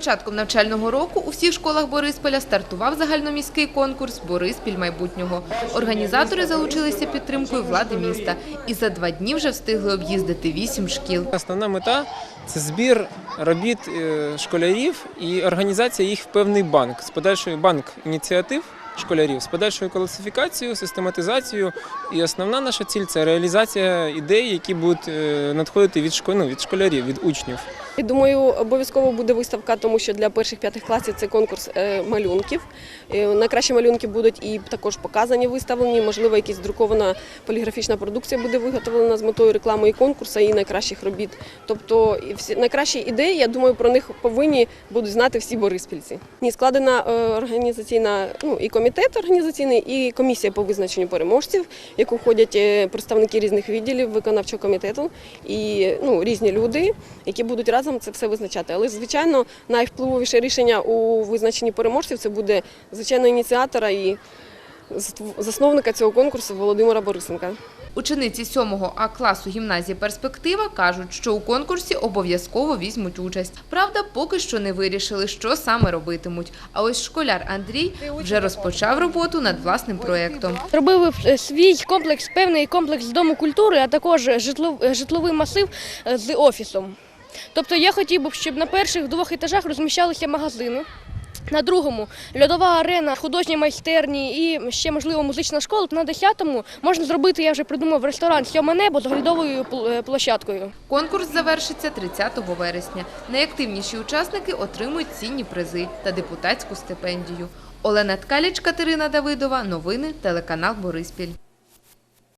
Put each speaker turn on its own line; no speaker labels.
початком навчального року у всіх школах Борисполя стартував загальноміський конкурс Бориспіль майбутнього. Організатори залучилися підтримкою влади міста і за два дні вже встигли об'їздити вісім шкіл.
Основна мета це збір робіт е, школярів і організація їх в певний банк з подальшою банк ініціатив школярів з подальшою класифікацією, систематизацією. І основна наша ціль це реалізація ідей, які будуть е, надходити від школ, ну, від школярів, від учнів.
І думаю, обов'язково буде виставка, тому що для перших п'ятих класів це конкурс е, малюнків. Е, Найкращі малюнки будуть і також показані, виставлені. Можливо, якась друкована поліграфічна продукція буде виготовлена з метою реклами і конкурсу, і найкращих робіт. Тобто всі найкращі ідеї, я думаю, про них повинні будуть знати всі бориспільці. Ні, складена е, організаційна ну і комітет організаційний, і комісія по визначенню переможців, яку входять представники різних відділів виконавчого комітету і ну різні люди, які будуть разом це все визначати. Але звичайно, найвпливовіше рішення у визначенні переможців це буде звичайно ініціатора і засновника цього конкурсу Володимира Борисенка.
Учениці 7 А класу гімназії Перспектива кажуть, що у конкурсі обов'язково візьмуть участь. Правда, поки що не вирішили, що саме робитимуть. А ось школяр Андрій вже розпочав роботу над власним проєктом.
Робили е, свій комплекс, певний комплекс дому культури, а також житловий масив е, з офісом. Тобто я хотів би, щоб на перших двох етажах розміщалися магазини. На другому льодова арена, художні майстерні і ще можливо музична школа. На десятому можна зробити, я вже придумав ресторан сьоме небо з оглядовою е, площадкою.
Конкурс завершиться 30 вересня. Найактивніші учасники отримують цінні призи та депутатську стипендію. Олена Ткаліч, Катерина Давидова. Новини телеканал Бориспіль.